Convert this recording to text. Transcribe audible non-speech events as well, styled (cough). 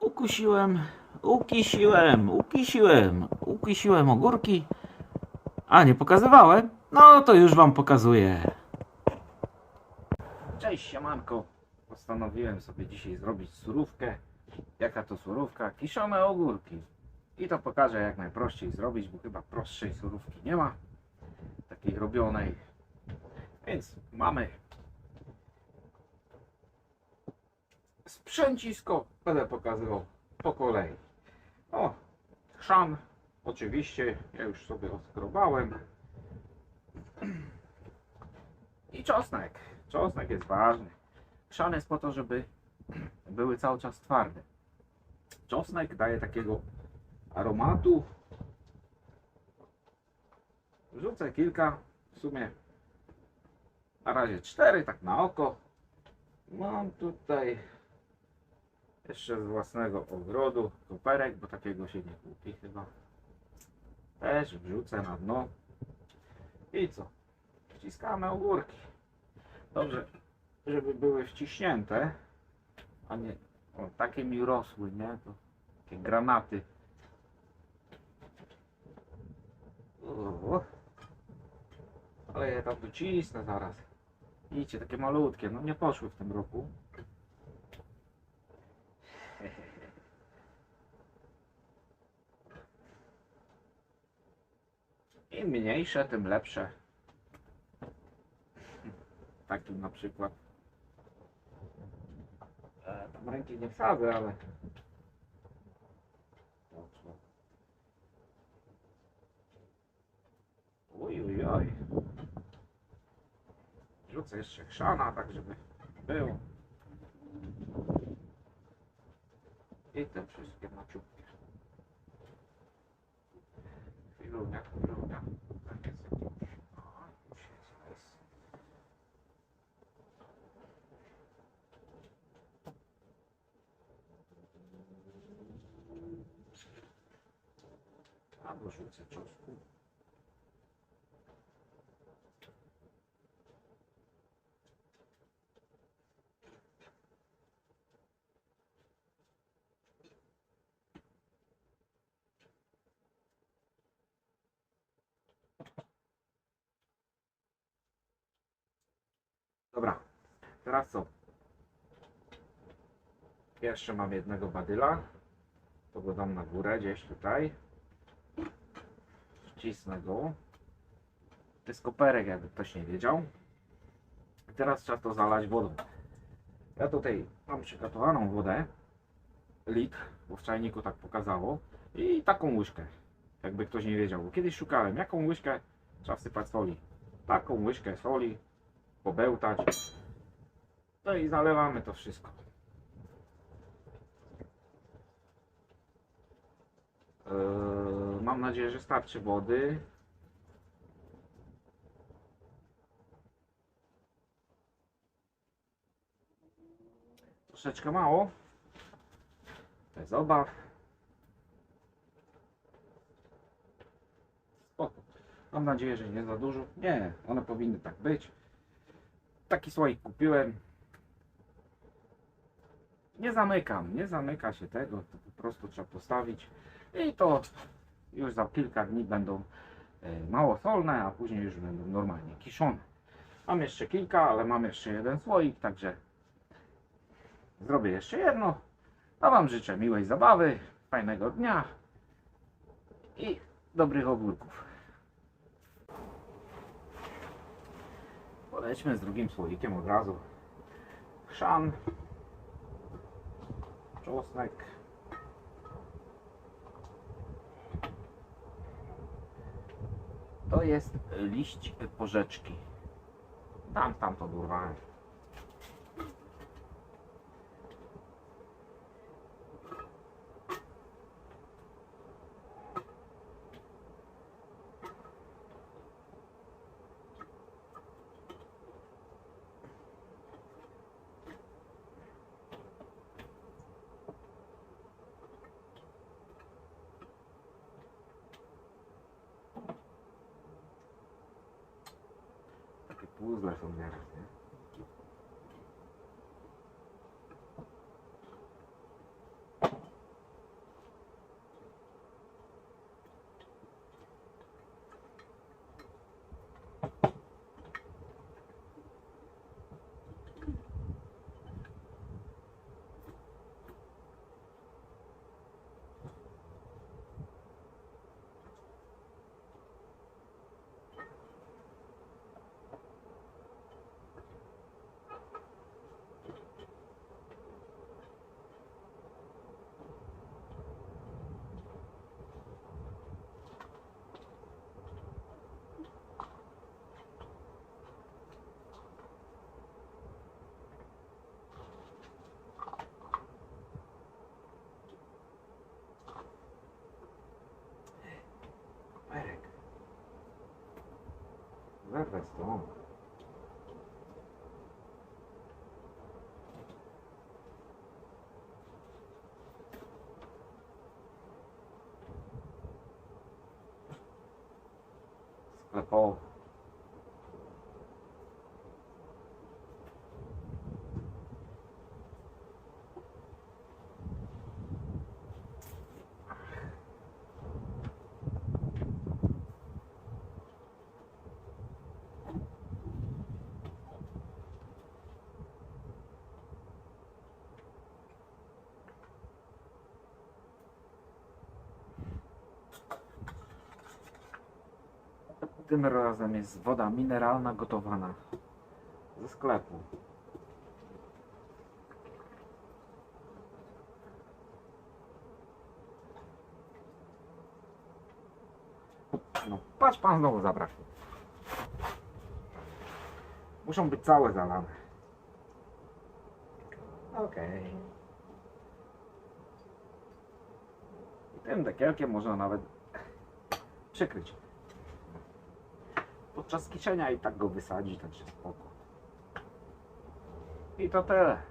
Ukusiłem, ukisiłem, ukisiłem, ukisiłem ogórki. A, nie pokazywałem? No to już wam pokazuję. Cześć, siemanko. Postanowiłem sobie dzisiaj zrobić surówkę. Jaka to surówka? Kiszone ogórki. I to pokażę jak najprościej zrobić, bo chyba prostszej surówki nie ma. Takiej robionej. Więc mamy sprzęcisko. Będę pokazywał po kolei. O, chrzan. Oczywiście, ja już sobie oskrobałem. I czosnek. Czosnek jest ważny. Chrzan jest po to, żeby (clears throat) były cały czas twarde. Czosnek daje takiego aromatu. Wrzucę kilka, w sumie na razie cztery, tak na oko. Mam tutaj jeszcze z własnego ogrodu koperek, bo takiego się nie kupi chyba. Też wrzucę na dno. I co? Wciskamy ogórki. Dobrze, żeby były wciśnięte, a nie o, takie mi rosły, nie? To takie granaty. O, ale je tam docisnę zaraz. Widzicie, takie malutkie, no nie poszły w tym roku. Im mniejsze, tym lepsze. Takim na przykład. E, tam ręki nie wsadzę, ale. Uj, uj, oj. Rzucę jeszcze chrzana, tak żeby było. I te wszystkie maciupkie. Chwilunia, chwilunia. Tak jest jakiś. O, już jest, jest. Albo rzucę czosnku. Dobra, teraz co? Jeszcze mam jednego badyla. To go dam na górę, gdzieś tutaj. Wcisnę go. To jest koperek, jakby ktoś nie wiedział. I teraz trzeba to zalać wodą. Ja tutaj mam przygotowaną wodę. Litr, bo w czajniku tak pokazało. I taką łyżkę, jakby ktoś nie wiedział. Bo kiedyś szukałem, jaką łyżkę trzeba wsypać soli. Taką łyżkę soli pobełtać. No i zalewamy to wszystko. Mam nadzieję, że starczy wody. Troszeczkę mało. Bez obaw. Spoko. Mam nadzieję, że nie za dużo. Nie, one powinny tak być. Taki słoik kupiłem. Nie zamykam, nie zamyka się tego, to po prostu trzeba postawić i to już za kilka dni będą e, mało solne, a później już będą normalnie kiszone. Mam jeszcze kilka, ale mam jeszcze jeden słoik, także zrobię jeszcze jedno. A Wam życzę miłej zabawy, fajnego dnia i dobrych ogórków. Polećmy z drugim słoikiem od razu. Chrzan, czosnek. To jest liść porzeczki. Tam, tam to urwałem. Puzzle są nieraz, nie? Where have I storm? Off. Tym razem jest woda mineralna gotowana ze sklepu. No, patrz pan znowu zabrakło. Muszą być całe zalane. Okej. I tym dekielkiem można nawet przykryć. Podczas kiszenia i tak go wysadzi, także spoko. I to tyle.